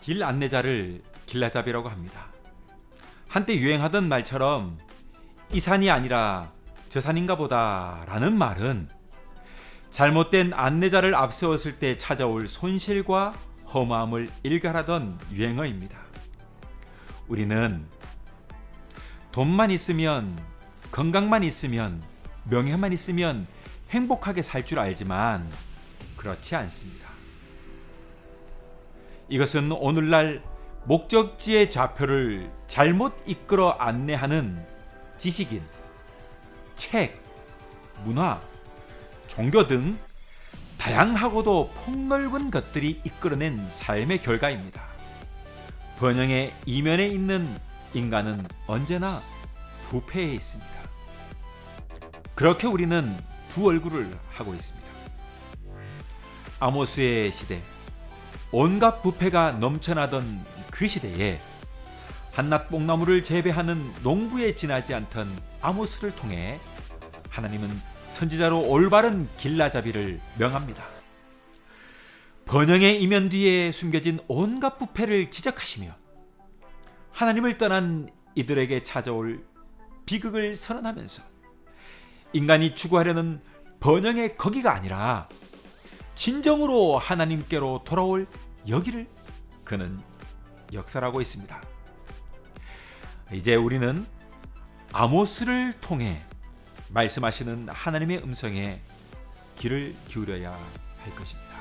길 안내자를 길라잡이라고 합니다. 한때 유행하던 말처럼 이 산이 아니라 저 산인가 보다 라는 말은 잘못된 안내자를 앞세웠을 때 찾아올 손실과 허무함을 일갈하던 유행어입니다. 우리는 돈만 있으면 건강만 있으면 명예만 있으면 행복하게 살 줄 알지만 그렇지 않습니다. 이것은 오늘날 목적지의 좌표를 잘못 이끌어 안내하는 지식인, 책, 문화, 종교 등 다양하고도 폭넓은 것들이 이끌어낸 삶의 결과입니다. 번영의 이면에 있는 인간은 언제나 부패해 있습니다. 그렇게 우리는 두 얼굴을 하고 있습니다. 아모스의 시대, 온갖 부패가 넘쳐나던 그 시대에 한낱 뽕나무를 재배하는 농부에 지나지 않던 아모스를 통해 하나님은 선지자로 올바른 길라잡이를 명합니다. 번영의 이면 뒤에 숨겨진 온갖 부패를 지적하시며 하나님을 떠난 이들에게 찾아올 비극을 선언하면서 인간이 추구하려는 번영의 거기가 아니라 진정으로 하나님께로 돌아올 여기를 그는 역설하고 있습니다. 이제 우리는 아모스를 통해 말씀하시는 하나님의 음성에 귀를 기울여야 할 것입니다.